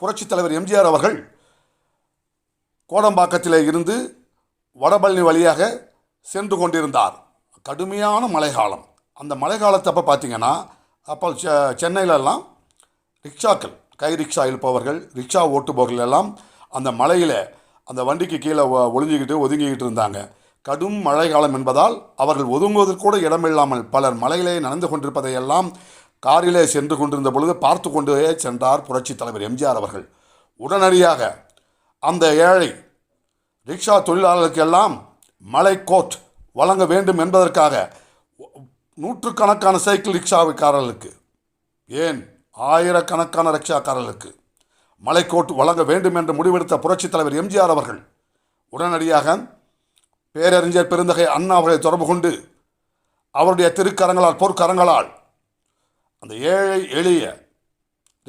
புரட்சித் தலைவர் எம்ஜிஆர் அவர்கள் கோடம்பாக்கத்தில் இருந்து வடபழனி வழியாக சென்று கொண்டிருந்தார். கடுமையான மழைக்காலம். அந்த மழைக்காலத்தப்போ பார்த்தீங்கன்னா அப்போ செ சென்னையிலெல்லாம் ரிக்ஷாக்கள் கை ரிக்ஷா இழுப்பவர்கள் ரிக்ஷா ஓட்டுபவர்கள் எல்லாம் அந்த மலையில் அந்த வண்டிக்கு கீழே ஒளிஞ்சிக்கிட்டு ஒதுங்கிக்கிட்டு இருந்தாங்க. கடும் மழைக்காலம் என்பதால் அவர்கள் ஒதுங்குவதற்கு கூட இடமில்லாமல் பலர் மலையிலே நடந்து கொண்டிருப்பதையெல்லாம் காரிலே சென்று கொண்டிருந்த பொழுது பார்த்து கொண்டே சென்றார் புரட்சி தலைவர் எம்ஜிஆர் அவர்கள். உடனடியாக அந்த ஏழை ரிக்ஷா தொழிலாளர்களுக்கெல்லாம் மலை கோட் வழங்க வேண்டும் என்பதற்காக நூற்றுக்கணக்கான சைக்கிள் ரிக்ஷாக்காரர்களுக்கு ஏன் ஆயிரக்கணக்கான ரிக்ஷாக்காரர்களுக்கு மலைக்கோட்டு வழங்க வேண்டும் என்று முடிவெடுத்த புரட்சித் தலைவர் எம்ஜிஆர் அவர்கள் உடனடியாக பேரறிஞர் பெருந்தகை அண்ணா அவர்களை தொடர்பு கொண்டு அவருடைய திருக்கரங்களால் பொற்கரங்களால் அந்த ஏழை எளிய